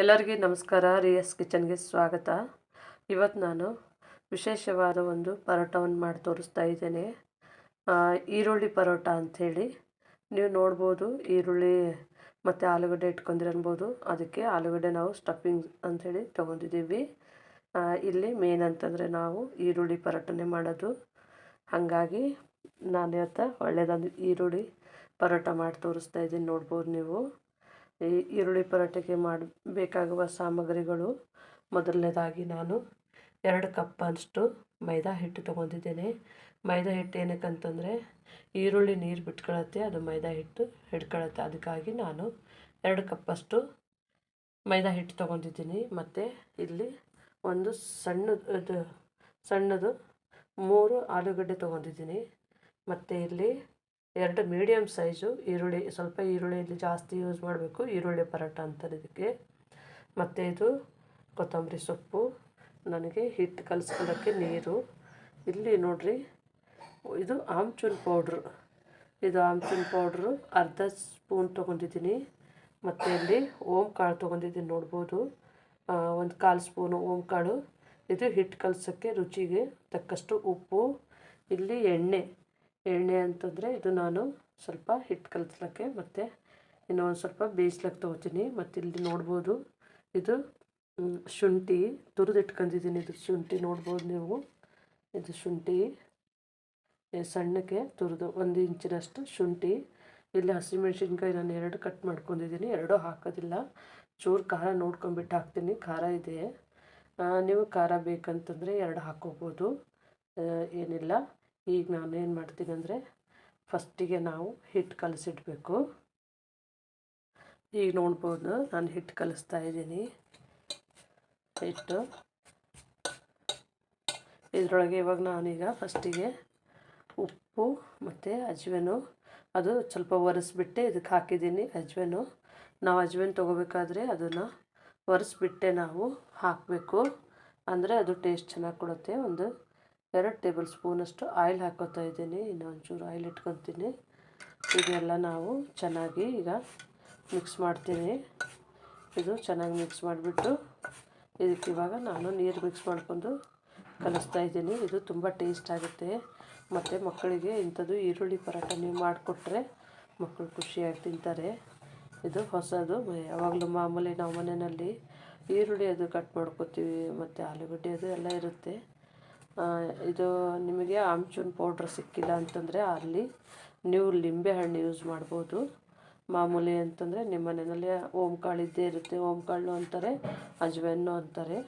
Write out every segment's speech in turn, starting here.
ಎಲ್ಲರಿಗೆ ನಮಸ್ಕಾರ. ರಿಯಸ್ ಕಿಚನ್ಗೆ ಸ್ವಾಗತ. ಇವತ್ತು ನಾನು ವಿಶೇಷವಾದ ಒಂದು ಪರೋಟವನ್ನು ಮಾಡಿ ತೋರಿಸ್ತಾ ಇದ್ದೇನೆ. ಈರುಳ್ಳಿ ಪರೋಟ ಅಂಥೇಳಿ. ನೀವು ನೋಡ್ಬೋದು ಈರುಳ್ಳಿ ಮತ್ತು ಆಲೂಗಡ್ಡೆ ಇಟ್ಕೊಂಡಿರನ್ಬೋದು ಅದಕ್ಕೆ ಆಲೂಗಡ್ಡೆ ನಾವು ಸ್ಟಫಿಂಗ್ ಅಂಥೇಳಿ ತೊಗೊಂಡಿದ್ದೀವಿ. ಇಲ್ಲಿ ಮೇನ್ ಅಂತಂದರೆ ನಾವು ಈರುಳ್ಳಿ ಪರೋಟನೇ ಮಾಡೋದು. ಹಾಗಾಗಿ ನಾನು ಇವತ್ತು ಒಳ್ಳೆಯದೊಂದು ಈರುಳ್ಳಿ ಪರೋಟ ಮಾಡಿ ತೋರಿಸ್ತಾ ಇದ್ದೀನಿ ನೋಡ್ಬೋದು ನೀವು. ಈ ಈರುಳ್ಳಿ ಪರೋಟಕ್ಕೆ ಮಾಡಬೇಕಾಗುವ ಸಾಮಗ್ರಿಗಳು. ಮೊದಲನೇದಾಗಿ ನಾನು ಎರಡು ಕಪ್ ಅಷ್ಟು ಮೈದಾ ಹಿಟ್ಟು ತೊಗೊಂಡಿದ್ದೇನೆ. ಮೈದಾ ಹಿಟ್ಟು ಏನಕ್ಕಂತಂದರೆ ಈರುಳ್ಳಿ ನೀರು ಬಿಟ್ಕೊಳತ್ತೆ, ಅದು ಮೈದಾ ಹಿಟ್ಟು ಹಿಡ್ಕೊಳತ್ತೆ. ಅದಕ್ಕಾಗಿ ನಾನು ಎರಡು ಕಪ್ಪಷ್ಟು ಮೈದಾ ಹಿಟ್ಟು ತೊಗೊಂಡಿದ್ದೀನಿ. ಮತ್ತು ಇಲ್ಲಿ ಒಂದು ಸಣ್ಣದು ಸಣ್ಣದು ಮೂರು ಆಲೂಗಡ್ಡೆ ತೊಗೊಂಡಿದ್ದೀನಿ. ಮತ್ತು ಇಲ್ಲಿ ಎರಡು ಮೀಡಿಯಮ್ ಸೈಜು ಈರುಳ್ಳಿ, ಸ್ವಲ್ಪ ಈರುಳ್ಳಿ ಇಲ್ಲಿ ಜಾಸ್ತಿ ಯೂಸ್ ಮಾಡಬೇಕು, ಈರುಳ್ಳಿ ಪರೋಟ ಅಂತಾರೆ ಇದಕ್ಕೆ. ಮತ್ತು ಇದು ಕೊತ್ತಂಬರಿ ಸೊಪ್ಪು, ನನಗೆ ಹಿಟ್ಟು ಕಲಿಸ್ಕೊಳ್ಳೋಕ್ಕೆ ನೀರು. ಇಲ್ಲಿ ನೋಡಿರಿ, ಇದು ಆಮ್ಚೂರ್ ಪೌಡ್ರು ಇದು ಆಮ್ಚೂರ್ ಪೌಡ್ರು ಅರ್ಧ ಸ್ಪೂನ್ ತೊಗೊಂಡಿದ್ದೀನಿ. ಮತ್ತು ಇಲ್ಲಿ ಓಮ್ ಕಾಳು ತೊಗೊಂಡಿದ್ದೀನಿ ನೋಡ್ಬೋದು. ಒಂದು ಕಾಲು ಸ್ಪೂನು ಓಮ್ ಕಾಳು. ಇದು ಹಿಟ್ಟು ಕಲಸೋಕ್ಕೆ ರುಚಿಗೆ ತಕ್ಕಷ್ಟು ಉಪ್ಪು. ಇಲ್ಲಿ ಎಣ್ಣೆ ಎಣ್ಣೆ ಅಂತಂದರೆ ಇದು ನಾನು ಸ್ವಲ್ಪ ಹಿಟ್ಟು ಕಲಸ್ಲಕ್ಕೆ ಮತ್ತು ಇನ್ನೂ ಒಂದು ಸ್ವಲ್ಪ ಬೇಯಿಸ್ಲಕ್ಕೆ ತೊಗೋತೀನಿ. ಮತ್ತು ಇಲ್ಲಿ ನೋಡ್ಬೋದು ಇದು ಶುಂಠಿ ತುರಿದು ಇಟ್ಕೊಂಡಿದ್ದೀನಿ ಇದು ಶುಂಠಿ ನೋಡ್ಬೋದು ನೀವು. ಇದು ಶುಂಠಿ ಸಣ್ಣಕ್ಕೆ ತುರಿದು ಒಂದು ಇಂಚಿನಷ್ಟು ಶುಂಠಿ. ಇಲ್ಲಿ ಹಸಿಮೆಣ್ಸಿನ್ಕಾಯಿ ನಾನು ಎರಡು ಕಟ್ ಮಾಡ್ಕೊಂಡಿದ್ದೀನಿ. ಎರಡೂ ಹಾಕೋದಿಲ್ಲ. ಚೂರು ಖಾರ ನೋಡ್ಕೊಂಬಿಟ್ಟು ಹಾಕ್ತೀನಿ. ಖಾರ ಇದೆ. ನೀವು ಖಾರ ಬೇಕಂತಂದರೆ ಎರಡು ಹಾಕ್ಕೋಬೋದು ಏನಿಲ್ಲ. ಈಗ ನಾನು ಏನು ಮಾಡ್ತೀನಿ ಅಂದರೆ ಫಸ್ಟಿಗೆ ನಾವು ಹಿಟ್ಟು ಕಲಸಿಡಬೇಕು. ಈಗ ನೋಡ್ಬೋದು ನಾನು ಹಿಟ್ಟು ಕಲಿಸ್ತಾ ಇದ್ದೀನಿ. ಹಿಟ್ಟು. ಇದರೊಳಗೆ ಇವಾಗ ನಾನೀಗ ಫಸ್ಟಿಗೆ ಉಪ್ಪು ಮತ್ತು ಅಜ್ವೇನು. ಅದು ಸ್ವಲ್ಪ ಒರೆಸ್ಬಿಟ್ಟೆ ಇದಕ್ಕೆ ಹಾಕಿದ್ದೀನಿ ಅಜ್ವೇನು. ನಾವು ಅಜ್ವೇನು ತೊಗೋಬೇಕಾದ್ರೆ ಅದನ್ನು ಒರೆಸ್ಬಿಟ್ಟೆ ನಾವು ಹಾಕಬೇಕು. ಅಂದರೆ ಅದು ಟೇಸ್ಟ್ ಚೆನ್ನಾಗಿ ಕೊಡುತ್ತೆ. ಒಂದು ಎರಡು ಟೇಬಲ್ ಸ್ಪೂನಷ್ಟು ಆಯಿಲ್ ಹಾಕೋತಾ ಇದ್ದೀನಿ. ಇನ್ನೊಂಚೂರು ಆಯಿಲ್ ಇಟ್ಕೊತೀನಿ. ಇದೆಲ್ಲ ನಾವು ಚೆನ್ನಾಗಿ ಈಗ ಮಿಕ್ಸ್ ಮಾಡ್ತೀನಿ. ಇದು ಚೆನ್ನಾಗಿ ಮಿಕ್ಸ್ ಮಾಡಿಬಿಟ್ಟು ಇದಕ್ಕೆ ಇವಾಗ ನಾನು ನೀರು ಮಿಕ್ಸ್ ಮಾಡ್ಕೊಂಡು ಕಲಿಸ್ತಾ ಇದ್ದೀನಿ. ಇದು ತುಂಬ ಟೇಸ್ಟ್ ಆಗುತ್ತೆ. ಮತ್ತು ಮಕ್ಕಳಿಗೆ ಇಂಥದ್ದು ಈರುಳ್ಳಿ ಪರೋಟ ನೀವು ಮಾಡಿಕೊಟ್ರೆ ಮಕ್ಕಳು ಖುಷಿಯಾಗಿ ತಿಂತಾರೆ. ಇದು ಹೊಸದು. ಯಾವಾಗಲೂ ಮಾಮೂಲಿ ನಾವು ಮನೆಯಲ್ಲಿ ಈರುಳ್ಳಿ ಅದು ಕಟ್ ಮಾಡ್ಕೊತೀವಿ, ಮತ್ತು ಆಲೂಗಡ್ಡೆ ಅದು ಎಲ್ಲ ಇರುತ್ತೆ. ಇದು ನಿಮಗೆ ಆಮ್ಚೂನ್ ಪೌಡ್ರ್ ಸಿಕ್ಕಿಲ್ಲ ಅಂತಂದರೆ ಅಲ್ಲಿ ನೀವು ಲಿಂಬೆಹಣ್ಣು ಯೂಸ್ ಮಾಡ್ಬೋದು. ಮಾಮೂಲಿ ಅಂತಂದರೆ ನಿಮ್ಮ ಮನೆಯಲ್ಲಿ ಓಮ್ ಕಾಳು ಇದ್ದೇ ಇರುತ್ತೆ. ಓಮ್ ಕಾಳು ಅಂತಾರೆ, ಅಜ್ವೆನ್ನು ಅಂತಾರೆ.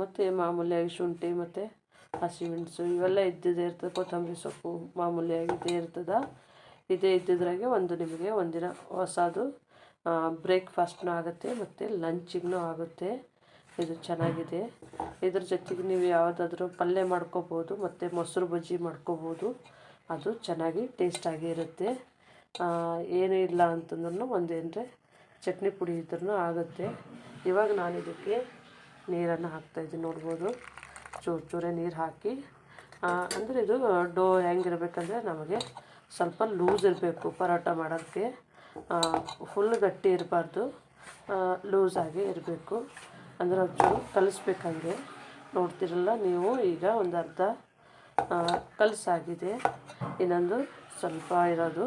ಮತ್ತು ಮಾಮೂಲಿಯಾಗಿ ಶುಂಠಿ ಮತ್ತು ಹಸಿಮೆಣಸು ಇವೆಲ್ಲ ಇದ್ದಿದ್ದೇ ಇರ್ತದೆ. ಕೊತ್ತಂಬರಿ ಸೊಪ್ಪು ಮಾಮೂಲಿಯಾಗಿ ಇದ್ದೇ ಇರ್ತದೆ. ಇದೇ ಇದ್ದಿದ್ರಾಗೆ ಒಂದು ನಿಮಗೆ ಒಂದಿನ ಹೊಸದು ಬ್ರೇಕ್ಫಾಸ್ಟ್ನೂ ಆಗುತ್ತೆ ಮತ್ತು ಲಂಚಿಗೂ ಆಗುತ್ತೆ. ಇದು ಚೆನ್ನಾಗಿದೆ. ಇದ್ರ ಜೊತೆಗೆ ನೀವು ಯಾವುದಾದ್ರೂ ಪಲ್ಯ ಮಾಡ್ಕೋಬೋದು, ಮತ್ತು ಮೊಸರು ಬಜ್ಜಿ ಮಾಡ್ಕೋಬೋದು. ಅದು ಚೆನ್ನಾಗಿ ಟೇಸ್ಟಾಗಿ ಇರುತ್ತೆ. ಏನೂ ಇಲ್ಲ ಅಂತಂದ್ರೂ ಒಂದೇನರೆ ಚಟ್ನಿ ಪುಡಿ ಇದ್ರೂ ಆಗುತ್ತೆ. ಇವಾಗ ನಾನು ಇದಕ್ಕೆ ನೀರನ್ನು ಹಾಕ್ತಾಯಿದ್ದೀನಿ ನೋಡ್ಬೋದು. ಚೂರು ಚೂರೇ ನೀರು ಹಾಕಿ. ಅಂದರೆ ಇದು ಡೋ ಹೆಂಗಿರಬೇಕಂದ್ರೆ ನಮಗೆ ಸ್ವಲ್ಪ ಲೂಸ್ ಇರಬೇಕು ಪರೋಟ ಮಾಡೋಕ್ಕೆ. ಫುಲ್ ಗಟ್ಟಿ ಇರಬಾರ್ದು. ಲೂಸಾಗಿ ಇರಬೇಕು. ಅಂದರೆ ಒಂಚೂರು ಕಲಿಸ್ಬೇಕಂಗೆ ನೋಡ್ತಿರಲ್ಲ ನೀವು ಈಗ ಒಂದು ಅರ್ಧ ಕಲಸಾಗಿದೆ. ಇನ್ನೊಂದು ಸ್ವಲ್ಪ ಇರೋದು.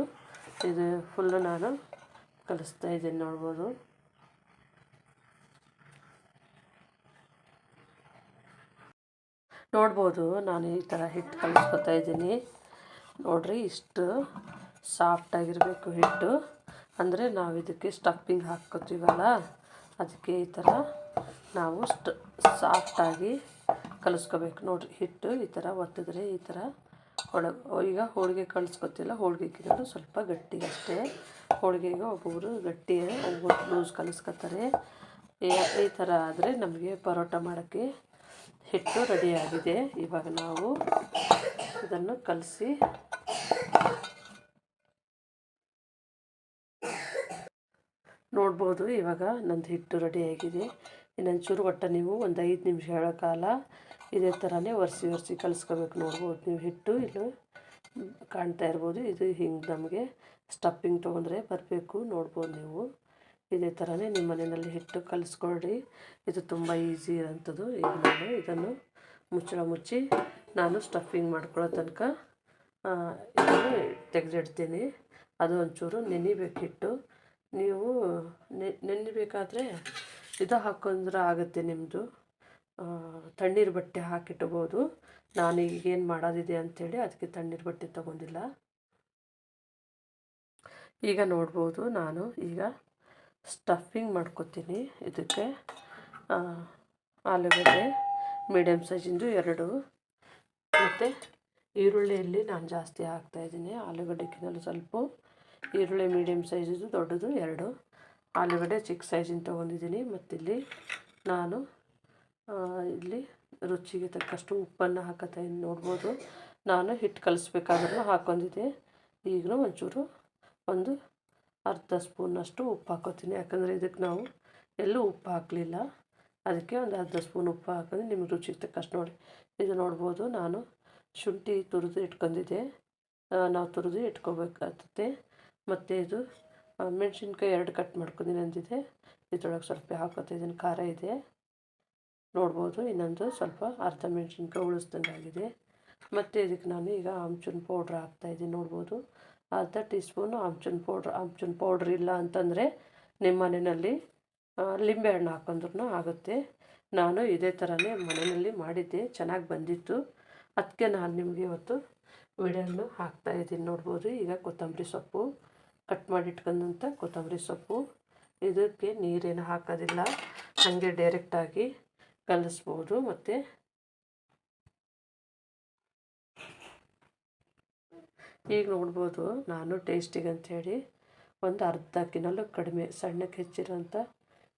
ಇದು ಫುಲ್ಲು ನಾನು ಕಲಿಸ್ತಾ ಇದ್ದೀನಿ ನೋಡ್ಬೋದು. ನೋಡ್ಬೋದು, ನಾನು ಈ ಥರ ಹಿಟ್ಟು ಕಲಿಸ್ಕೊತಾ ಇದ್ದೀನಿ. ನೋಡ್ರಿ, ಇಷ್ಟು ಸಾಫ್ಟಾಗಿರಬೇಕು ಹಿಟ್ಟು. ಅಂದರೆ ನಾವು ಇದಕ್ಕೆ ಸ್ಟಫಿಂಗ್ ಹಾಕ್ಕೋತೀವಲ್ಲ, ಅದಕ್ಕೆ ಈ ಥರ ನಾವು ಸ್ಟ್ ಸಾಫ್ಟಾಗಿ ಕಲಿಸ್ಕೋಬೇಕು. ನೋಡಿರಿ, ಹಿಟ್ಟು ಈ ಥರ ಒತ್ತಿದ್ರೆ ಈ ಥರ ಹೊಳ ಈಗ ಹೋಳಿಗೆ ಕಲಿಸ್ಕೊತಿಲ್ಲ ಹೋಳಿಗೆಗಿಂತ ಸ್ವಲ್ಪ ಗಟ್ಟಿ ಅಷ್ಟೇ. ಹೋಳಿಗೆಗೆ ಒಬ್ಬೊಬ್ಬರು ಗಟ್ಟಿ, ಒಬ್ಬೊಬ್ರು ಲೂಸ್ ಕಲಿಸ್ಕೊತಾರೆ. ಈ ಥರ ಆದರೆ ನಮಗೆ ಪರೋಟ ಮಾಡೋಕ್ಕೆ ಹಿಟ್ಟು ರೆಡಿಯಾಗಿದೆ ಇವಾಗ ನಾವು ಇದನ್ನು ಕಲಸಿ ನೋಡ್ಬೋದು. ಇವಾಗ ನಂದು ಹಿಟ್ಟು ರೆಡಿಯಾಗಿದೆ ಇನ್ನೊಂದು ಚೂರು ಒಟ್ಟು ನೀವು ಒಂದು ಐದು ನಿಮಿಷಗಳ ಕಾಲ ಇದೇ ಥರನೇ ಒರೆಸಿ ಒರೆಸಿ ಕಲಿಸ್ಕೋಬೇಕು ನೋಡ್ಬೋದು. ನೀವು ಹಿಟ್ಟು ಇಲ್ಲಿ ಕಾಣ್ತಾ ಇರ್ಬೋದು. ಇದು ಹಿಂಗೆ ನಮಗೆ ಸ್ಟಫಿಂಗ್ ತೊಗೊಂಡ್ರೆ ಬರಬೇಕು. ನೋಡ್ಬೋದು ನೀವು. ಇದೇ ಥರನೇ ನಿಮ್ಮ ಮನೆಯಲ್ಲಿ ಹಿಟ್ಟು ಕಲಿಸ್ಕೊಳ್ಳಿ ಇದು ತುಂಬ ಈಸಿ ಇರೋಂಥದ್ದು. ಈಗ ನಾನು ಇದನ್ನು ಮುಚ್ಚಳ ಮುಚ್ಚಿ ನಾನು ಸ್ಟಫಿಂಗ್ ಮಾಡ್ಕೊಳ್ಳೋ ತನಕ ಇದನ್ನು ತೆಗೆದಿಡ್ತೀನಿ. ಅದು ಒಂಚೂರು ನೆನಿಬೇಕು ಹಿಟ್ಟು. ನೀವು ನೆನಿಬೇಕಾದ್ರೆ ಇದು ಹಾಕೊಂಡ್ರೆ ಆಗುತ್ತೆ ನಿಮ್ಮದು ತಣ್ಣೀರು ಬಟ್ಟೆ ಹಾಕಿಟ್ಬೋದು. ನಾನು ಈಗೇನು ಮಾಡೋದಿದೆ ಅಂಥೇಳಿ ಅದಕ್ಕೆ ತಣ್ಣೀರು ಬಟ್ಟೆ ತೊಗೊಂಡಿಲ್ಲ. ಈಗ ನೋಡ್ಬೋದು ನಾನು ಈಗ ಸ್ಟಫಿಂಗ್ ಮಾಡ್ಕೊತೀನಿ ಇದಕ್ಕೆ. ಆಲೂಗಡ್ಡೆ ಮೀಡಿಯಮ್ ಸೈಜಿಂದು ಎರಡು. ಮತ್ತು ಈರುಳ್ಳಿಯಲ್ಲಿ ನಾನು ಜಾಸ್ತಿ ಹಾಕ್ತಾಯಿದ್ದೀನಿ ಆಲೂಗಡ್ಡೆಕ್ಕಿಂತಲೂ ಸ್ವಲ್ಪ. ಈರುಳ್ಳಿ ಮೀಡಿಯಮ್ ಸೈಜಿದು ದೊಡ್ಡದು ಎರಡು. ಆಲೂಗಡ್ಡೆ ಚಿಕ್ಕ ಸೈಜಿನ ತೊಗೊಂಡಿದ್ದೀನಿ. ಮತ್ತಿಲ್ಲಿ ನಾನು ಇಲ್ಲಿ ರುಚಿಗೆ ತಕ್ಕಷ್ಟು ಉಪ್ಪನ್ನು ಹಾಕತ್ತೆ ನೋಡ್ಬೋದು, ನಾನು ಹಿಟ್ಟು ಕಲಿಸ್ಬೇಕಾದ್ರೂ ಹಾಕ್ಕೊಂಡಿದ್ದೆ ಈಗಲೂ ಒಂಚೂರು ಒಂದು ಅರ್ಧ ಸ್ಪೂನಷ್ಟು ಉಪ್ಪು ಹಾಕೋತೀನಿ. ಯಾಕಂದರೆ ಇದಕ್ಕೆ ನಾವು ಎಲ್ಲೂ ಉಪ್ಪು ಹಾಕಲಿಲ್ಲ. ಅದಕ್ಕೆ ಒಂದು ಅರ್ಧ ಸ್ಪೂನ್ ಉಪ್ಪು ಹಾಕಿದ್ರೆ ನಿಮಗೆ ರುಚಿಗೆ ತಕ್ಕಷ್ಟು ನೋಡಿ. ಇದು ನೋಡ್ಬೋದು, ನಾನು ಶುಂಠಿ ತುರಿದು ಇಟ್ಕೊಂಡಿದ್ದೆ. ನಾವು ತುರಿದು ಇಟ್ಕೋಬೇಕಾಗ್ತದೆ ಮತ್ತು ಇದು ಮೆಣಸಿನ್ಕಾಯಿ ಎರಡು ಕಟ್ ಮಾಡ್ಕೊಂಡಿನಿ ಅಂದಿದೆ ಇದ್ರೊಳಗೆ ಸ್ವಲ್ಪ ಹಾಕೋತಾ ಇದ್ದೀನಿ ಖಾರ ಇದೆ. ನೋಡ್ಬೋದು, ಇನ್ನೊಂದು ಸ್ವಲ್ಪ ಅರ್ಧ ಮೆಣಸಿನ್ಕಾಯಿ ಉಳಿಸ್ದಂಗೆ ಆಗಿದೆ. ಮತ್ತು ಇದಕ್ಕೆ ನಾನು ಈಗ ಆಮ್ಚೂನ್ ಪೌಡ್ರ್ ಹಾಕ್ತಾಯಿದ್ದೀನಿ ನೋಡ್ಬೋದು. ಅರ್ಧ teaspoon amchur powder amchur powder ಇಲ್ಲ ಅಂತಂದರೆ ನಿಮ್ಮ ಮನೆಯಲ್ಲಿ ಲಿಂಬೆ ಹಣ್ಣು ಹಾಕೊಂಡ್ರೂ ಆಗುತ್ತೆ. ನಾನು ಇದೇ ಥರನೇ ಮನೆಯಲ್ಲಿ ಮಾಡಿದ್ದೆ, ಚೆನ್ನಾಗಿ ಬಂದಿತ್ತು. ಅದಕ್ಕೆ ನಾನು ನಿಮಗೆ ಇವತ್ತು ವಿಡಿಯೋನು ಹಾಕ್ತಾಯಿದ್ದೀನಿ ನೋಡ್ಬೋದು. ಈಗ ಕೊತ್ತಂಬರಿ ಸೊಪ್ಪು. ಕಟ್ ಮಾಡಿ ಇಟ್ಕೊಂಡಂಥ ಕೊತ್ತಂಬರಿ ಸೊಪ್ಪು, ಇದಕ್ಕೆ ನೀರೇನು ಹಾಕೋದಿಲ್ಲ, ಹಾಗೆ ಡೈರೆಕ್ಟಾಗಿ ಕಲಿಸ್ಬೋದು ಮತ್ತು ಈಗ ನೋಡ್ಬೋದು ನಾನು ಟೇಸ್ಟಿಗೆ ಅಂಥೇಳಿ ಒಂದು ಅರ್ಧ ಕಿನಲ್ಲೂ ಕಡಿಮೆ ಸಣ್ಣಕ್ಕೆ ಹೆಚ್ಚಿರೋಂಥ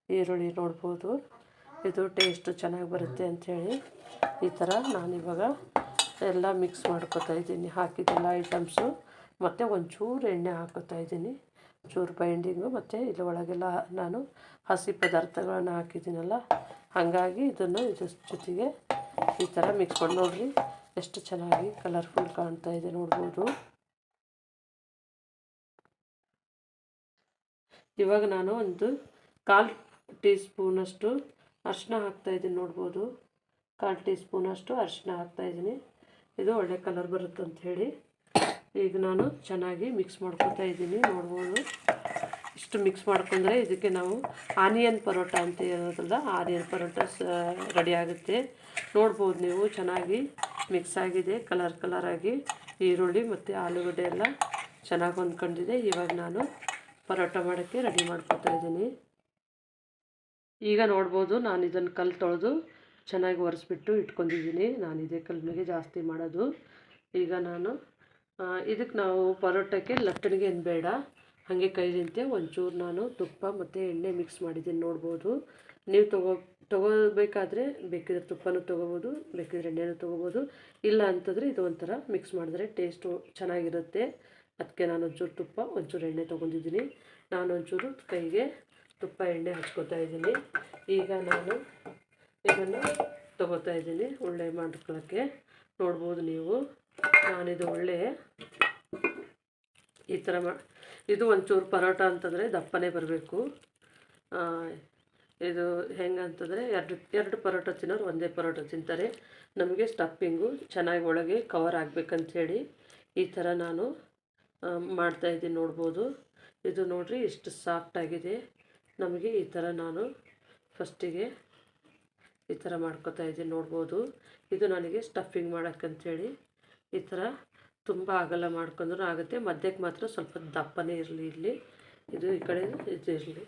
ಈರುಳ್ಳಿ ನೋಡ್ಬೋದು. ಇದು ಟೇಸ್ಟು ಚೆನ್ನಾಗಿ ಬರುತ್ತೆ ಅಂಥೇಳಿ ಈ ಥರ ನಾನಿವಾಗ ಎಲ್ಲ ಮಿಕ್ಸ್ ಮಾಡ್ಕೊತಾ ಇದ್ದೀನಿ, ಹಾಕಿದ್ದೆಲ್ಲ ಐಟಮ್ಸು ಮತ್ತು ಒಂಚೂರು ಎಣ್ಣೆ ಹಾಕೋತಾ ಇದ್ದೀನಿ. ಚೂರು ಬೈಂಡಿಂಗು ಮತ್ತು ಇಲ್ಲಿ ಒಳಗೆಲ್ಲ ನಾನು ಹಸಿ ಪದಾರ್ಥಗಳನ್ನು ಹಾಕಿದ್ದೀನಲ್ಲ, ಹಾಗಾಗಿ ಇದನ್ನು ಇದ್ರ ಜೊತೆಗೆ ಈ ಥರ ಮಿಕ್ಸ್ ಮಾಡಿ ನೋಡಿರಿ. ಎಷ್ಟು ಚೆನ್ನಾಗಿ ಕಲರ್ಫುಲ್ ಕಾಣ್ತಾ ಇದೆ ನೋಡ್ಬೋದು. ಇವಾಗ ನಾನು ಒಂದು ಕಾಲು ಟೀ ಸ್ಪೂನಷ್ಟು ಅರಿಶಿನ ಹಾಕ್ತಾಯಿದ್ದೀನಿ ನೋಡ್ಬೋದು. ಕಾಲು ಟೀ ಸ್ಪೂನಷ್ಟು ಅರಿಶಿನ ಹಾಕ್ತಾಯಿದ್ದೀನಿ ಇದು ಒಳ್ಳೆ ಕಲರ್ ಬರುತ್ತೆ ಹೇಳಿ. ಈಗ ನಾನು ಚೆನ್ನಾಗಿ ಮಿಕ್ಸ್ ಮಾಡ್ಕೊತಾ ಇದ್ದೀನಿ, ನೋಡ್ಬೋದು. ಇಷ್ಟು ಮಿಕ್ಸ್ ಮಾಡ್ಕೊಂಡ್ರೆ ಇದಕ್ಕೆ ನಾವು ಆನಿಯನ್ ಪರೋಟ ಅಂತ ಹೇಳೋದಲ್ಲ ಆನಿಯನ್ ಪರೋಟ ರೆಡಿ ಆಗುತ್ತೆ. ನೋಡ್ಬೋದು ನೀವು, ಚೆನ್ನಾಗಿ ಮಿಕ್ಸ್ ಆಗಿದೆ ಕಲರ್ ಕಲರಾಗಿ ಈರುಳ್ಳಿ ಮತ್ತು ಆಲೂಗಡ್ಡೆ ಎಲ್ಲ ಚೆನ್ನಾಗಿ ಹೊಂದ್ಕೊಂಡಿದೆ. ಇವಾಗ ನಾನು ಪರೋಟ ಮಾಡೋಕ್ಕೆ ರೆಡಿ ಮಾಡ್ಕೊತಾ ಇದ್ದೀನಿ. ಈಗ ನೋಡ್ಬೋದು, ನಾನು ಇದನ್ನು ಕಲ್ಲು ತೊಳೆದು ಚೆನ್ನಾಗಿ ಒರೆಸ್ಬಿಟ್ಟು ಇಟ್ಕೊಂಡಿದ್ದೀನಿ. ನಾನು ಇದೇ ಕಲ್ಮಿಗೆ ಜಾಸ್ತಿ ಮಾಡೋದು. ಈಗ ನಾನು ಇದಕ್ಕೆ ನಾವು ಪರೋಟಕ್ಕೆ ಲಟ್ಟಣಿಗೆ ಏನು ಬೇಡ. ಹಾಗೆ ಕೈಲಿಂತೆ ಒಂಚೂರು ನಾನು ತುಪ್ಪ ಮತ್ತು ಎಣ್ಣೆ ಮಿಕ್ಸ್ ಮಾಡಿದ್ದೀನಿ ನೋಡ್ಬೋದು. ನೀವು ತಗೋ, ತೊಗೋಬೇಕಾದ್ರೆ ಬೇಕಿದ್ರೆ ತುಪ್ಪನೂ ತೊಗೋಬೋದು, ಬೇಕಿದ್ರೆ ಎಣ್ಣೆನೂ ತೊಗೋಬೋದು. ಇಲ್ಲ ಅಂತಂದರೆ ಇದು ಒಂಥರ ಮಿಕ್ಸ್ ಮಾಡಿದ್ರೆ ಟೇಸ್ಟು ಚೆನ್ನಾಗಿರುತ್ತೆ. ಅದಕ್ಕೆ ನಾನು ಒಂಚೂರು ತುಪ್ಪ, ಒಂಚೂರು ಎಣ್ಣೆ ತೊಗೊಂಡಿದ್ದೀನಿ. ನಾನು ಒಂಚೂರು ಕೈಗೆ ತುಪ್ಪ, ಎಣ್ಣೆ ಹಚ್ಕೋತಾ ಇದ್ದೀನಿ. ಈಗ ನಾನು ಇದನ್ನು ತೊಗೋತಾ ಇದ್ದೀನಿ, ಉಳ್ಳೆ ಮಾಡ್ಕೊಳ್ಳೋಕ್ಕೆ ನೋಡ್ಬೋದು ನೀವು. ನಾನಿದು ಒಳ್ಳೆ ಈ ಥರ ಮಾ, ಇದು ಒಂಚೂರು ಪರೋಟ ಅಂತಂದರೆ ದಪ್ಪನೇ ಬರಬೇಕು. ಇದು ಹೆಂಗಂತಂದರೆ ಎರಡು ಎರಡು ಪರೋಟ ತಿನ್ನೋರು ಒಂದೇ ಪರೋಟ ತಿಂತಾರೆ. ನಮಗೆ ಸ್ಟಫಿಂಗು ಚೆನ್ನಾಗಿ ಒಳಗೆ ಕವರ್ ಆಗಬೇಕಂಥೇಳಿ ಈ ಥರ ನಾನು ಮಾಡ್ತಾಯಿದ್ದೀನಿ ನೋಡ್ಬೋದು. ಇದು ನೋಡಿರಿ ಎಷ್ಟು ಸಾಫ್ಟಾಗಿದೆ ನಮಗೆ ಈ ಥರ ನಾನು ಫಸ್ಟಿಗೆ ಈ ಥರ ಮಾಡ್ಕೋತಾ ಇದ್ದೀನಿ ನೋಡ್ಬೋದು. ಇದು ನನಗೆ ಸ್ಟಫಿಂಗ್ ಮಾಡೋಕ್ಕಂಥೇಳಿ ಈ ಥರ ತುಂಬ ಅಗಲ ಮಾಡ್ಕೊಂಡ್ರೂ ಆಗುತ್ತೆ. ಮಧ್ಯಕ್ಕೆ ಮಾತ್ರ ಸ್ವಲ್ಪ ದಪ್ಪನೇ ಇರಲಿ ಇಲ್ಲಿ. ಇದು ಈ ಕಡೆ ಇದು ಇರಲಿ.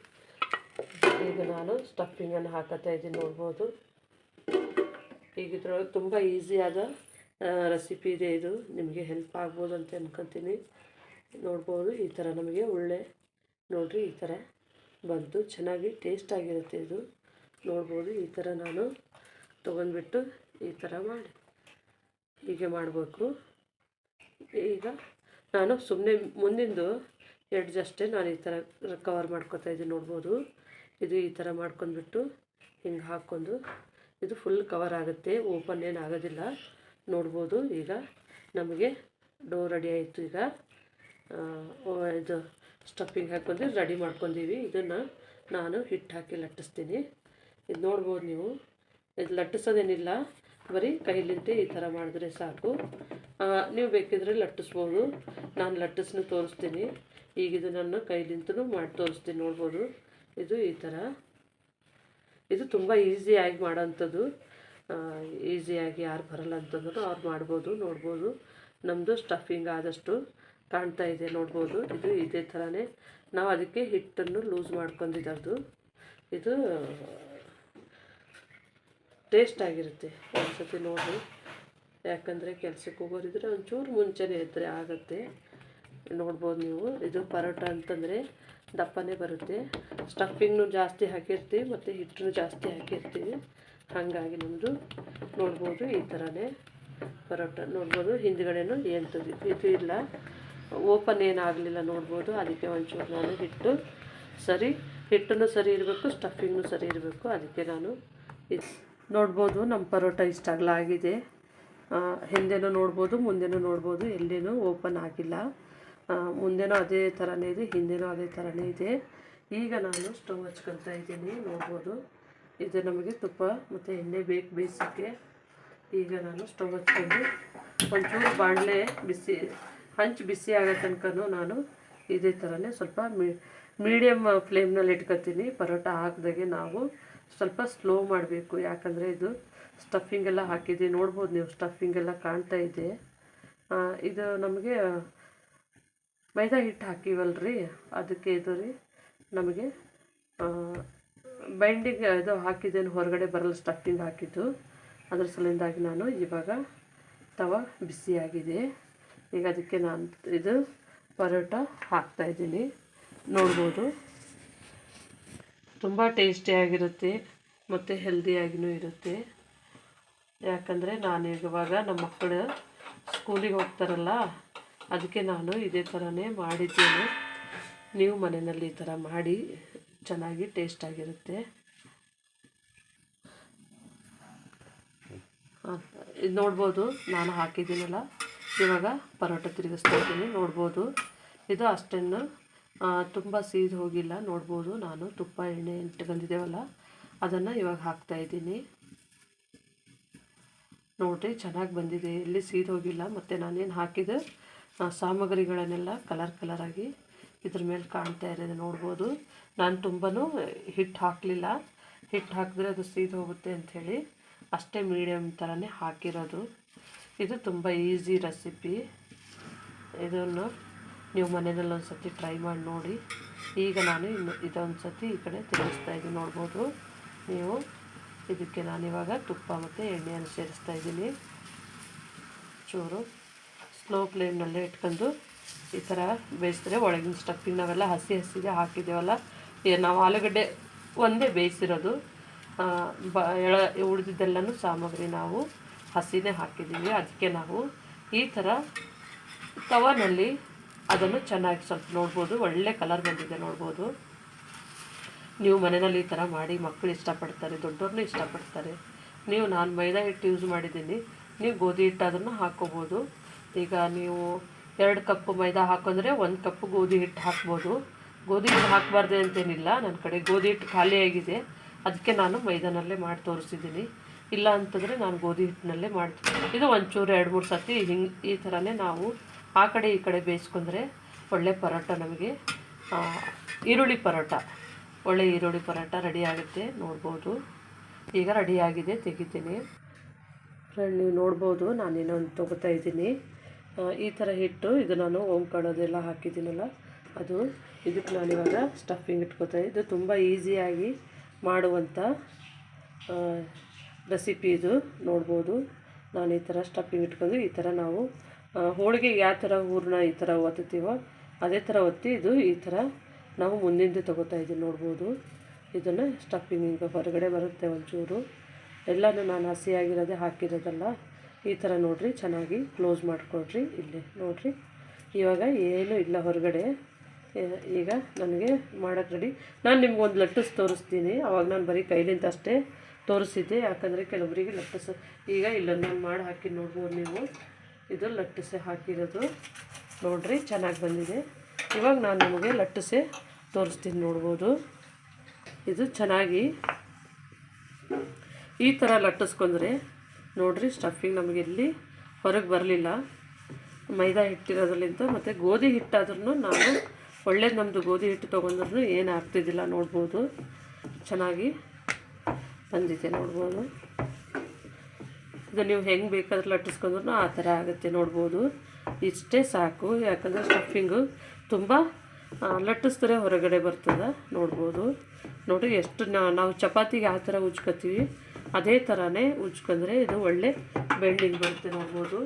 ಈಗ ನಾನು ಸ್ಟಫಿಂಗನ್ನು ಹಾಕತ್ತಾ ಇದ್ದೀನಿ ನೋಡ್ಬೋದು. ಈಗ ಇದ್ರೊಳಗೆ ತುಂಬ ಈಸಿಯಾದ ರೆಸಿಪಿ ಇದೆ ಇದು. ನಿಮಗೆ ಹೆಲ್ಪ್ ಆಗ್ಬೋದು ಅಂತ ಅನ್ಕೊತೀನಿ. ನೋಡ್ಬೋದು, ಈ ಥರ ನಮಗೆ ಒಳ್ಳೆ, ನೋಡಿರಿ, ಈ ಥರ ಬಂತು ಚೆನ್ನಾಗಿ ಟೇಸ್ಟ್ ಆಗಿರುತ್ತೆ ಇದು. ನೋಡ್ಬೋದು, ಈ ಥರ ನಾನು ತೊಗೊಂಡ್ಬಿಟ್ಟು ಈ ಥರ ಮಾಡಿ. ಹೀಗೆ ಮಾಡಬೇಕು. ಈಗ ನಾನು ಸುಮ್ಮನೆ ಮುಂದಿಂದು ಎಡ್ಜ್ ಅಷ್ಟೇ ನಾನು ಈ ಥರ ಕವರ್ ಮಾಡ್ಕೊತಾ ಇದ್ದೀನಿ ನೋಡ್ಬೋದು. ಇದು ಈ ಥರ ಮಾಡ್ಕೊಂಡ್ಬಿಟ್ಟು ಹಿಂಗೆ ಹಾಕ್ಕೊಂಡು ಇದು ಫುಲ್ ಕವರ್ ಆಗುತ್ತೆ ಓಪನ್ ಏನು ಆಗೋದಿಲ್ಲ. ನೋಡ್ಬೋದು ಈಗ ನಮಗೆ ಡೋರ್ ರೆಡಿ ಆಯಿತು ಈಗ. ಇದು ಸ್ಟಫಿಂಗ್ ಹಾಕ್ಕೊಂಡು ರೆಡಿ ಮಾಡ್ಕೊಂಡೀವಿ. ಇದನ್ನು ನಾನು ಹಿಟ್ಟು ಹಾಕಿ ಲಟ್ಟಿಸ್ತೀನಿ. ಇದು ನೋಡ್ಬೋದು ನೀವು. ಇದು ಲಟ್ಟಿಸೋದೇನಿಲ್ಲ. ಬರೀ ಕೈಲಿಂತೆ ಈ ಥರ ಮಾಡಿದ್ರೆ ಸಾಕು. ನೀವು ಬೇಕಿದ್ರೆ ಲಟ್ಟಿಸ್ಬೋದು. ನಾನು ಲಟ್ಟಿಸ್ನ ತೋರಿಸ್ತೀನಿ. ಈಗ ಇದು ನನ್ನ ಮಾಡಿ ತೋರಿಸ್ತೀನಿ ನೋಡ್ಬೋದು. ಇದು ಈ ಥರ. ಇದು ತುಂಬ ಈಸಿಯಾಗಿ ಮಾಡೋಂಥದ್ದು. ಈಸಿಯಾಗಿ ಯಾರು ಬರಲ್ಲ ಅಂತಂದ್ರು ಅವ್ರು ಮಾಡ್ಬೋದು, ನೋಡ್ಬೋದು. ನಮ್ಮದು ಸ್ಟಫಿಂಗ್ ಆದಷ್ಟು ಕಾಣ್ತಾ ಇದೆ, ನೋಡ್ಬೋದು. ಇದು ಇದೇ ಥರನೇ. ನಾವು ಅದಕ್ಕೆ ಹಿಟ್ಟನ್ನು ಲೂಸ್ ಮಾಡ್ಕೊಂಡಿದ್ದು ಇದು ಟೇಸ್ಟ್ ಆಗಿರುತ್ತೆ ಒಂದ್ಸತಿ ನೋಡಿ. ಯಾಕಂದರೆ ಕೆಲ್ಸಕ್ಕೆ ಹೋಗೋರಿದ್ರೆ ಒಂಚೂರು ಮುಂಚೆನೇ ಇದ್ದರೆ ಆಗುತ್ತೆ. ನೋಡ್ಬೋದು ನೀವು. ಇದು ಪರೋಟ ಅಂತಂದರೆ ದಪ್ಪನೇ ಬರುತ್ತೆ. ಸ್ಟಫಿಂಗ್ನು ಜಾಸ್ತಿ ಹಾಕಿರ್ತೀವಿ ಮತ್ತು ಹಿಟ್ಟನ್ನು ಜಾಸ್ತಿ ಹಾಕಿರ್ತೀವಿ. ಹಾಗಾಗಿ ನಮ್ಮದು ನೋಡ್ಬೋದು ಈ ಥರನೇ ಪರೋಟ. ನೋಡ್ಬೋದು ಹಿಂದ್ಗಡೆನೂ ಏನು ಇದು ಇಲ್ಲ. ಓಪನ್ ಏನಾಗಲಿಲ್ಲ ನೋಡ್ಬೋದು. ಅದಕ್ಕೆ ಒಂಚೂರು ನಾನು ಹಿಟ್ಟು ಸರಿ, ಹಿಟ್ಟನ್ನು ಸರಿ ಇರಬೇಕು, ಸ್ಟಫಿಂಗ್ನು ಸರಿ ಇರಬೇಕು. ಅದಕ್ಕೆ ನಾನು ಇದು ನೋಡ್ಬೋದು ನಮ್ಮ ಪರೋಟ ಇಷ್ಟಾಗಲ ಆಗಿದೆ. ಹಿಂದೆನೂ ನೋಡ್ಬೋದು, ಮುಂದೆನೂ ನೋಡ್ಬೋದು, ಎಲ್ಲೇನೂ ಓಪನ್ ಆಗಿಲ್ಲ. ಮುಂದೆನೂ ಅದೇ ಥರನೇ ಇದೆ, ಹಿಂದೆನೂ ಅದೇ ಥರನೇ ಇದೆ. ಈಗ ನಾನು ಸ್ಟವ್ ಹಚ್ಕೊಳ್ತಾ ಇದ್ದೀನಿ, ನೋಡ್ಬೋದು. ಇದು ನಮಗೆ ತುಪ್ಪ ಮತ್ತು ಎಣ್ಣೆ ಬೇಕು ಬೇಯಿಸೋಕ್ಕೆ ಈಗ ನಾನು ಸ್ಟವ್ ಹಚ್ಕೊಂಡು ಒಂಚೂರು ಬಾಣಲೆ ಬಿಸಿ, ಹಂಚು ಬಿಸಿ ಆಗೋ ತನಕನೂ ನಾನು ಇದೇ ಥರನೇ ಸ್ವಲ್ಪ ಮೀಡಿಯಮ್ ಫ್ಲೇಮ್ನಲ್ಲಿ ಇಟ್ಕೊತೀನಿ. ಪರೋಟ ಹಾಕ್ದಾಗೆ ನಾವು ಸ್ವಲ್ಪ ಸ್ಲೋ ಮಾಡಬೇಕು. ಯಾಕಂದರೆ ಇದು ಸ್ಟಫಿಂಗ್ ಎಲ್ಲ ಹಾಕಿದೆ ನೋಡ್ಬೋದು ನೀವು ಸ್ಟಫಿಂಗ್ ಎಲ್ಲ ಕಾಣ್ತಾ ಇದೆ. ಇದು ನಮಗೆ ಮೈದಾ ಹಿಟ್ಟು ಹಾಕಿವಲ್ರಿ? ಅದಕ್ಕೆ ಇದು ರೀ ನಮಗೆ ಬೈಂಡಿಂಗ್ ಇದು ಹಾಕಿದ್ದೇನು. ಹೊರಗಡೆ ಬರಲ್ಲ ಸ್ಟಫಿಂಗ್ ಹಾಕಿದ್ದು. ಅದ್ರ ಸಲಿಂದಾಗಿ ನಾನು ಇವಾಗ ತವ ಬಿಸಿಯಾಗಿದೆ. ಈಗ ಅದಕ್ಕೆ ನಾನು ಇದು ಪರೋಟ ಹಾಕ್ತಾಯಿದ್ದೀನಿ ನೋಡ್ಬೋದು. ತುಂಬ ಟೇಸ್ಟಿಯಾಗಿರುತ್ತೆ ಮತ್ತು ಹೆಲ್ದಿಯಾಗಿಯೂ ಇರುತ್ತೆ. ಯಾಕಂದರೆ ನಾನು ಇವಾಗ ನಮ್ಮ ಮಕ್ಕಳು ಸ್ಕೂಲಿಗೆ ಹೋಗ್ತಾರಲ್ಲ, ಅದಕ್ಕೆ ನಾನು ಇದೇ ಥರನೇ ಮಾಡಿದ್ದೇನೆ. ನೀವು ಮನೆಯಲ್ಲಿ ಈ ಥರ ಮಾಡಿ ಚೆನ್ನಾಗಿ ಟೇಸ್ಟಾಗಿರುತ್ತೆ ಇದು ನೋಡ್ಬೋದು, ನಾನು ಹಾಕಿದ್ದೀನಲ್ಲ, ಇವಾಗ ಪರೋಟ ತಿರುಗಿಸ್ತಾ ಇದ್ದೀನಿ, ನೋಡ್ಬೋದು. ಇದು ಅಷ್ಟನ್ನು ತುಂಬ ಸೀದು ಹೋಗಿಲ್ಲ ನೋಡ್ಬೋದು ನಾನು. ತುಪ್ಪ ಎಣ್ಣೆ ಇಟ್ಕೊಂಡಿದ್ದೇವಲ್ಲ ಅದನ್ನು ಇವಾಗ ಹಾಕ್ತಾಯಿದ್ದೀನಿ ನೋಡಿರಿ ಚೆನ್ನಾಗಿ ಬಂದಿದೆ. ಎಲ್ಲಿ ಸೀದು ಹೋಗಿಲ್ಲ ಮತ್ತು ನಾನೇನು ಹಾಕಿದ ಆ, ಸಾಮಗ್ರಿಗಳನ್ನೆಲ್ಲ ಕಲರ್ ಕಲರಾಗಿ ಇದ್ರ ಮೇಲೆ ಕಾಣ್ತಾ ಇರೋದು ನೋಡ್ಬೋದು. ನಾನು ತುಂಬಾ ಹಿಟ್ಟು ಹಾಕಲಿಲ್ಲ. ಹಿಟ್ಟು ಹಾಕಿದ್ರೆ ಅದು ಸೀದು ಹೋಗುತ್ತೆ ಅಂಥೇಳಿ ಅಷ್ಟೇ ಮೀಡಿಯಮ್ ಥರನೇ ಹಾಕಿರೋದು. ಇದು ತುಂಬ ಈಸಿ ರೆಸಿಪಿ ಇದನ್ನು ನೀವು ಮನೆಯಲ್ಲಿ ಒಂದು ಸರ್ತಿ ಟ್ರೈ ಮಾಡಿ ನೋಡಿ. ಈಗ ನಾನು ಇನ್ನು ಇದೊಂದು ಸರ್ತಿ ಈ ಕಡೆ ತಿರುಗಿಸ್ತಾ ಇದ್ದೀನಿ, ನೋಡ್ಬೋದು. ನೀವು ಇದಕ್ಕೆ ನಾನಿವಾಗ ತುಪ್ಪ ಮತ್ತು ಎಣ್ಣೆಯನ್ನು ಸೇರಿಸ್ತಾ ಇದ್ದೀನಿ. ಚೂರು ಸ್ಲೋ ಫ್ಲೇಮ್ನಲ್ಲೇ ಇಟ್ಕೊಂಡು ಈ ಥರ ಬೇಯಿಸಿದ್ರೆ ಒಳಗಿನ ಸ್ಟಫಿಂಗ್ ನಾವೆಲ್ಲ ಹಸಿ ಹಸಿಗೆ ಹಾಕಿದ್ದೇವಲ್ಲ. ನಾವು ಆಲೂಗಡ್ಡೆ ಒಂದೇ ಬೇಯಿಸಿರೋದು. ಬ, ಎಳ, ಉಳಿದಿದ್ದೆಲ್ಲನೂ ಸಾಮಗ್ರಿ ನಾವು ಹಸಿನೇ ಹಾಕಿದ್ದೀವಿ. ಅದಕ್ಕೆ ನಾವು ಈ ಥರ ತವನಲ್ಲಿ ಅದನ್ನು ಚೆನ್ನಾಗಿ ಸ್ವಲ್ಪ ನೋಡ್ಬೋದು, ಒಳ್ಳೆ ಕಲರ್ ಬಂದಿದೆ ನೋಡ್ಬೋದು. ನೀವು ಮನೆಯಲ್ಲಿ ಈ ಥರ ಮಾಡಿ ಮಕ್ಕಳು ಇಷ್ಟಪಡ್ತಾರೆ ದೊಡ್ಡವ್ರನ್ನೂ ಇಷ್ಟಪಡ್ತಾರೆ. ನೀವು ನಾನು ಮೈದಾ ಹಿಟ್ಟು ಯೂಸ್ ಮಾಡಿದ್ದೀನಿ. ನೀವು ಗೋಧಿ ಹಿಟ್ಟು ಅದನ್ನು ಹಾಕ್ಕೋಬೋದು ಈಗ ನೀವು ಎರಡು ಕಪ್ ಮೈದಾ ಹಾಕೊಂಡ್ರೆ ಒಂದು ಕಪ್ ಗೋಧಿ ಹಿಟ್ಟು ಹಾಕ್ಬೋದು. ಗೋಧಿ ಹಿಟ್ಟು ಹಾಕಬಾರ್ದೆ ಅಂತೇನಿಲ್ಲ ನನ್ನ ಕಡೆ ಗೋಧಿ ಹಿಟ್ಟು ಖಾಲಿಯಾಗಿದೆ ಅದಕ್ಕೆ ನಾನು ಮೈದಾನಲ್ಲೇ ಮಾಡಿ ತೋರಿಸಿದ್ದೀನಿ. ಇಲ್ಲ ಅಂತಂದರೆ ನಾನು ಗೋಧಿ ಹಿಟ್ಟಿನಲ್ಲೇ ಮಾಡ್ತೀನಿ. ಇದು ಒಂಚೂರು ಎರಡು ಮೂರು ಸತಿ ಹಿಂಗೆ ಈ ಥರನೇ ನಾವು ಆ ಕಡೆ ಈ ಕಡೆ ಬೇಯಿಸ್ಕೊಂಡ್ರೆ ಒಳ್ಳೆ ಪರೋಟ ನಮಗೆ ಈರುಳ್ಳಿ ಪರೋಟ. ಒಳ್ಳೆ ಈರುಳ್ಳಿ ಪರೋಟ ರೆಡಿ ಆಗುತ್ತೆ, ನೋಡ್ಬೋದು. ಈಗ ರೆಡಿಯಾಗಿದೆ ತೆಗಿತೀನಿ. ಫ್ರೆಂಡ್, ನೀವು ನೋಡ್ಬೋದು, ನಾನು ಇನ್ನೊಂದು ತೊಗೋತಾ ಇದ್ದೀನಿ. ಈ ಥರ ಹಿಟ್ಟು, ಇದು ನಾನು ಓಂಕಾಳೋದೆಲ್ಲ ಹಾಕಿದ್ದೀನಲ್ಲ, ಅದು ಇದಕ್ಕೆ ನಾನಿವಾಗ ಸ್ಟಫಿಂಗ್ ಇಟ್ಕೋತಾ ಇದು ತುಂಬ ಈಸಿಯಾಗಿ ಮಾಡುವಂಥ ರೆಸಿಪಿ ಇದು. ನೋಡ್ಬೋದು, ನಾನು ಈ ಥರ ಸ್ಟಫಿಂಗ್ ಇಟ್ಕೊಂಡು ಈ ಥರ ನಾವು ಹೋಳಿಗೆಗೆ ಯಾವ ಥರ ಹೂರಣ ಈ ಥರ ಒತ್ತುತ್ತೀವೋ ಅದೇ ಥರ ಒತ್ತಿ ಇದು ಈ ಥರ ನಾವು ಮುಂದಿಂದು ತಗೋತಾ ಇದ್ದೀವಿ ನೋಡ್ಬೋದು. ಇದನ್ನು ಸ್ಟಫಿಂಗ್ ಈಗ ಹೊರಗಡೆ ಬರುತ್ತೆ ಒಂಚೂರು. ಎಲ್ಲನೂ ನಾನು ಹಸಿಯಾಗಿರೋದೇ ಹಾಕಿರೋದಲ್ಲ. ಈ ಥರ ನೋಡಿರಿ, ಚೆನ್ನಾಗಿ ಕ್ಲೋಸ್ ಮಾಡಿಕೊಡ್ರಿ ಇಲ್ಲಿ ನೋಡಿರಿ. ಇವಾಗ ಏನೂ ಇಲ್ಲ ಹೊರಗಡೆ. ಈಗ ನನಗೆ ಮಾಡೋಕ್ಕೆ ರೆಡಿ ನಾನು ನಿಮ್ಗೊಂದು ಲಟ್ಟಸ್ ತೋರಿಸ್ತೀನಿ. ಅವಾಗ ನಾನು ಬರೀ ಕೈಲಿಂದ ಅಷ್ಟೇ ತೋರಿಸಿದ್ದೆ. ಯಾಕಂದರೆ ಕೆಲವರಿಗೆ ಲಟ್ಟಸ್ ಈಗ ಇಲ್ಲ ನಾನು ಮಾಡಿ ಹಾಕಿ ನೋಡ್ಬೋದು ನೀವು. ಇದು ಲಟ್ಟಸೆ ಹಾಕಿರೋದು. ನೋಡ್ರಿ, ಚೆನ್ನಾಗಿ ಬಂದಿದೆ. ಇವಾಗ ನಾನು ನಿಮಗೆ ಲಟ್ಟಸೆ ತೋರಿಸ್ತೀನಿ ನೋಡ್ಬೋದು. ಇದು ಚೆನ್ನಾಗಿ ಈ ಥರ ಲಟ್ಟಿಸ್ಕೊಂಡ್ರೆ, ನೋಡ್ರಿ ಸ್ಟಫಿಂಗ್ ನಮಗೆ ಇಲ್ಲಿ ಹೊರಗೆ ಬರಲಿಲ್ಲ. ಮೈದಾ ಹಿಟ್ಟಿರೋದ್ರಲ್ಲಿಂತ ಮತ್ತು ಗೋಧಿ ಹಿಟ್ಟಾದ್ರೂ ನಾನು ಒಳ್ಳೇದು ನಮ್ಮದು ಗೋಧಿ ಹಿಟ್ಟು ತೊಗೊಂಡ್ರೂ ಏನು ಆಗ್ತಿದ್ದಿಲ್ಲ ನೋಡ್ಬೋದು. ಚೆನ್ನಾಗಿ ಬಂದಿದೆ ನೋಡ್ಬೋದು. ಇದು ನೀವು ಹೆಂಗೆ ಬೇಕಾದ್ರೂ ಲಟ್ಟಿಸ್ಕೊಂಡ್ರು ಆ ಥರ ಆಗುತ್ತೆ, ನೋಡ್ಬೋದು. ಇಷ್ಟೇ ಸಾಕು, ಯಾಕಂದರೆ ಸ್ಟಫಿಂಗು ತುಂಬ ಲಟ್ಟಿಸ್ತಾರೆ ಹೊರಗಡೆ ಬರ್ತದೆ, ನೋಡ್ಬೋದು. ನೋಡಿ, ಎಷ್ಟು ನಾವು ಚಪಾತಿಗೆ ಆ ಥರ ಉಜ್ಕೋತೀವಿ. ಅದೇ ಥರನೇ ಉಜ್ಕೊಂಡ್ರೆ ಇದು ಒಳ್ಳೆ ಬೆಂಡಿಂಗ್ ಬರುತ್ತೆ, ನೋಡ್ಬೋದು.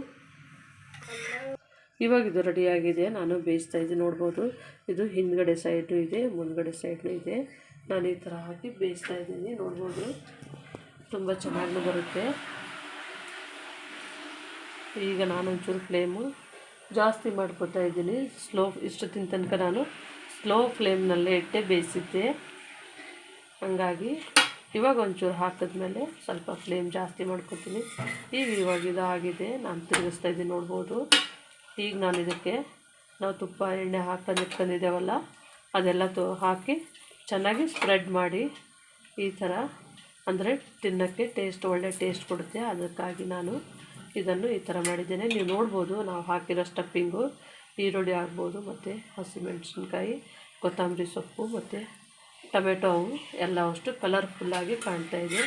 ಇವಾಗ ಇದು ರೆಡಿಯಾಗಿದೆ ನಾನು ಬೇಯಿಸ್ತಾ ಇದ್ದೀನಿ, ನೋಡ್ಬೋದು. ಇದು ಹಿಂದ್ಗಡೆ ಸೈಡು ಇದೆ, ಮುಂದ್ಗಡೆ ಸೈಡು ಇದೆ. ನಾನು ಈ ಥರ ಹಾಕಿ ಬೇಯಿಸ್ತಾ ಇದ್ದೀನಿ, ನೋಡ್ಬೋದು. ತುಂಬ ಚೆನ್ನಾಗಿ ಬರುತ್ತೆ. ಈಗ ನಾನು ಒಂಚೂರು ಫ್ಲೇಮು ಜಾಸ್ತಿ ಮಾಡ್ಕೊತಾ ಇದ್ದೀನಿ. ಸ್ಲೋ ಇಷ್ಟೊತ್ತಿನ ತನಕ ನಾನು ಸ್ಲೋ ಫ್ಲೇಮ್ನಲ್ಲೇ ಇಟ್ಟೆ ಬೇಯಿಸಿದ್ದೆ. ಹಂಗಾಗಿ ಇವಾಗ ಒಂಚೂರು ಹಾಕಿದ್ಮೇಲೆ ಸ್ವಲ್ಪ ಫ್ಲೇಮ್ ಜಾಸ್ತಿ ಮಾಡ್ಕೊತೀನಿ. ಈಗ ಇವಾಗ ಇದು ಆಗಿದೆ. ನಾನು ತಿರುಗಿಸ್ತಾ ಇದ್ದೀನಿ ನೋಡ್ಬೋದು. ಈಗ ನಾನು ಇದಕ್ಕೆ ನಾವು ತುಪ್ಪ, ಎಣ್ಣೆ ಹಾಕೊಂಡು ಇಟ್ಕೊಂಡಿದ್ದೇವಲ್ಲ ಅದೆಲ್ಲ ತು, ಹಾಕಿ ಚೆನ್ನಾಗಿ ಸ್ಪ್ರೆಡ್ ಮಾಡಿ ಈ ಥರ, ಅಂದರೆ ತಿನ್ನೋಕ್ಕೆ ಟೇಸ್ಟ್ ಒಳ್ಳೆ ಟೇಸ್ಟ್ ಕೊಡುತ್ತೆ. ಅದಕ್ಕಾಗಿ ನಾನು ಇದನ್ನು ಈ ಥರ ಮಾಡಿದ್ದೇನೆ. ನೀವು ನೋಡ್ಬೋದು, ನಾವು ಹಾಕಿರೋ ಸ್ಟಫಿಂಗು ಈರುಳ್ಳಿ ಆಗ್ಬೋದು, ಮತ್ತು ಹಸಿಮೆಣಸಿನ್ಕಾಯಿ ಕೊತ್ತಂಬರಿ ಸೊಪ್ಪು, ಮತ್ತು ಟೊಮೆಟೊ ಅವು ಎಲ್ಲ ಅಷ್ಟು ಕಲರ್ಫುಲ್ಲಾಗಿ ಕಾಣ್ತಾ ಇದೆ.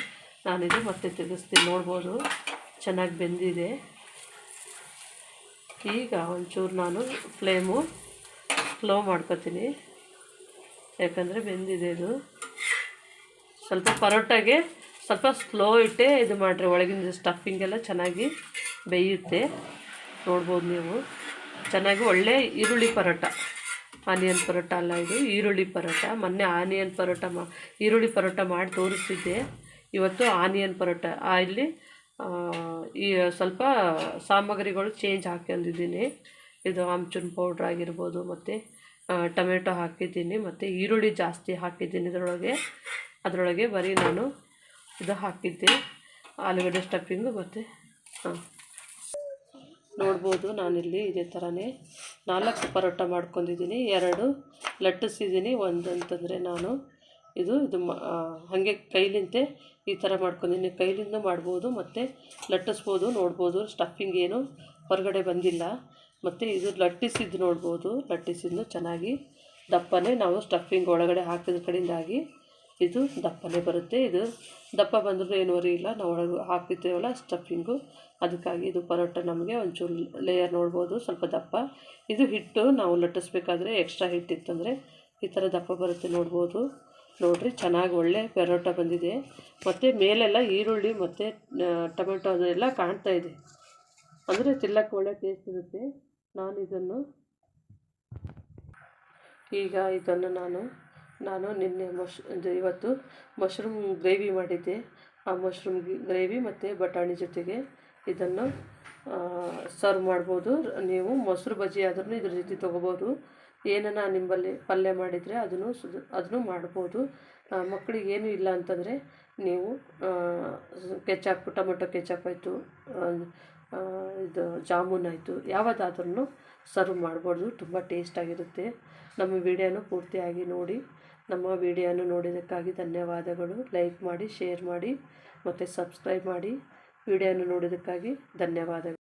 ನಾನಿದು ಮತ್ತೆ ತಿರುಗಿಸ್ತೀನಿ. ನೋಡ್ಬೋದು, ಚೆನ್ನಾಗಿ ಬೆಂದಿದೆ. ಈಗ ಒಂಚೂರು ನಾನು ಫ್ಲೇಮು ಸ್ಲೋ ಮಾಡ್ಕೋತೀನಿ. ಯಾಕಂದರೆ ಬೆಂದಿದೆ ಇದು. ಸ್ವಲ್ಪ ಪರೋಟಾಗೆ ಸ್ವಲ್ಪ ಸ್ಲೋ ಇಟ್ಟೆ ಇದು ಮಾಡಿರಿ. ಒಳಗಿನ ಸ್ಟಫಿಂಗ್ ಎಲ್ಲ ಚೆನ್ನಾಗಿ ಬೇಯುತ್ತೆ. ನೋಡ್ಬೋದು ನೀವು. ಚೆನ್ನಾಗಿ ಒಳ್ಳೆ ಈರುಳ್ಳಿ ಪರೋಟ. ಆನಿಯನ್ ಪರೋಟ ಅಲ್ಲ ಇದು. ಈರುಳ್ಳಿ ಪರೋಟ. ಮೊನ್ನೆ ಆನಿಯನ್ ಪರೋಟ ಮಾ, ಈರುಳ್ಳಿ ಪರೋಟ ಮಾಡಿ ತೋರಿಸ್ತಿದ್ದೆ. ಇವತ್ತು ಆನಿಯನ್ ಪರೋಟ. ಇಲ್ಲಿ ಈ ಸ್ವಲ್ಪ ಸಾಮಗ್ರಿಗಳು ಚೇಂಜ್ ಹಾಕೊಂಡಿದ್ದೀನಿ ಇದು ಆಮ್ಚೂನ್ ಪೌಡ್ರ್ ಆಗಿರ್ಬೋದು ಮತ್ತು ಟೊಮೆಟೊ ಹಾಕಿದ್ದೀನಿ. ಮತ್ತು ಈರುಳ್ಳಿ ಜಾಸ್ತಿ ಹಾಕಿದ್ದೀನಿ ಇದರೊಳಗೆ. ಅದರೊಳಗೆ ಬರೀ ನಾನು ಇದು ಹಾಕಿದ್ದೆ. ಆಲೂಗಡ್ಡೆ ಸ್ಟಫಿಂಗು ಮತ್ತು, ಹಾಂ. ನೋಡ್ಬೋದು ನಾನಿಲ್ಲಿ ಇದೇ ಥರನೇ ನಾಲ್ಕು ಪರೋಟ ಮಾಡ್ಕೊಂಡಿದ್ದೀನಿ. ಎರಡು ಲಟ್ಟಿಸಿದ್ದೀನಿ ಒಂದು ಅಂತಂದರೆ ನಾನು ಇದು ಇದು ಹಾಗೆ ಕೈಲಿಂತೆ ಈ ಥರ ಮಾಡ್ಕೊಂಡಿದ್ದೀನಿ. ಕೈಲಿಂದ ಮಾಡ್ಬೋದು, ಮತ್ತು ಲಟ್ಟಿಸ್ಬೋದು, ನೋಡ್ಬೋದು ಸ್ಟಫಿಂಗ್ ಏನು ಹೊರಗಡೆ ಬಂದಿಲ್ಲ. ಮತ್ತು ಇದು ಲಟ್ಟಿಸಿದ್ದು ನೋಡ್ಬೋದು. ಲಟ್ಟಿಸಿದ್ದು ಚೆನ್ನಾಗಿ ದಪ್ಪನೇ ನಾವು ಸ್ಟಫಿಂಗ್ ಒಳಗಡೆ ಹಾಕಿದ ಕಡೆಯಿಂದಾಗಿ ಇದು ದಪ್ಪನೇ ಬರುತ್ತೆ. ಇದು ದಪ್ಪ ಬಂದರೂ ಏನು ವರಿ ಇಲ್ಲ. ನಾವು ಒಳಗೆ ಹಾಕಿದ್ದೇವಲ್ಲ ಸ್ಟಫಿಂಗು ಅದಕ್ಕಾಗಿ ಇದು ಪರೋಟ ನಮಗೆ ಒಂಚೂರು ಲೇಯರ್ ನೋಡ್ಬೋದು. ಸ್ವಲ್ಪ ದಪ್ಪ. ಇದು ಹಿಟ್ಟು ನಾವು ಲಟ್ಟಿಸ್ಬೇಕಾದ್ರೆ ಎಕ್ಸ್ಟ್ರಾ ಹಿಟ್ಟಿತ್ತಂದರೆ ಈ ಥರ ದಪ್ಪ ಬರುತ್ತೆ ನೋಡ್ಬೋದು. ನೋಡಿರಿ, ಚೆನ್ನಾಗಿ ಒಳ್ಳೆ ಪರೋಟ ಬಂದಿದೆ. ಮತ್ತು ಮೇಲೆಲ್ಲ ಈರುಳ್ಳಿ ಮತ್ತು ಟೊಮೆಟೊ ಅದೆಲ್ಲ ಕಾಣ್ತಾ ಇದೆ. ಅಂದರೆ ತಿಲ್ಲಕ್ಕೆ ಒಳ್ಳೆ ಟೇಸ್ಟ್ ಇರುತ್ತೆ. ನಾನು ಇದನ್ನು ಈಗ ಇದನ್ನು ನಾನು ನಾನು ನಿನ್ನೆ ಮಶ್ ಇವತ್ತು ಮಶ್ರೂಮ್ ಗ್ರೇವಿ ಮಾಡಿದ್ದೆ. ಆ ಮಶ್ರೂಮ್ ಗ್ರೇವಿ ಮತ್ತು ಬಟಾಣಿ ಜೊತೆಗೆ ಇದನ್ನು ಸರ್ವ್ ಮಾಡ್ಬೋದು. ನೀವು ಮೊಸರು ಬಜ್ಜಿ ಆದ್ರೂ ಇದ್ರ ಜೊತೆ ತೊಗೋಬೋದು. ಏನನ್ನ ನಿಂಬಲ್ಲಿ ಪಲ್ಯ ಮಾಡಿದರೆ ಅದನ್ನು ಅದನ್ನು ಮಾಡ್ಬೋದು. ಮಕ್ಕಳಿಗೆ ಏನು ಇಲ್ಲ ಅಂತಂದರೆ ನೀವು ಕೆಚಪ್ ಟೊಮೊಟೊ ಕೆಚಪ್ ಆಯಿತು ಇದು ಜಾಮೂನ್ ಆಯಿತು ಯಾವುದಾದ್ರೂ ಸರ್ವ್ ಮಾಡ್ಬೋದು. ತುಂಬ ಟೇಸ್ಟಾಗಿರುತ್ತೆ. ನಮ್ಮ ವಿಡಿಯೋನು ಪೂರ್ತಿಯಾಗಿ ನೋಡಿ. ನಮ್ಮ ವಿಡಿಯೋನು ನೋಡಿದ್ದಕ್ಕಾಗಿ ಧನ್ಯವಾದಗಳು. ಲೈಕ್ ಮಾಡಿ ಶೇರ್ ಮಾಡಿ ಮತ್ತು ಸಬ್ಸ್ಕ್ರೈಬ್ ಮಾಡಿ. ವಿಡಿಯೋನು ನೋಡಿದ್ದಕ್ಕಾಗಿ ಧನ್ಯವಾದಗಳು.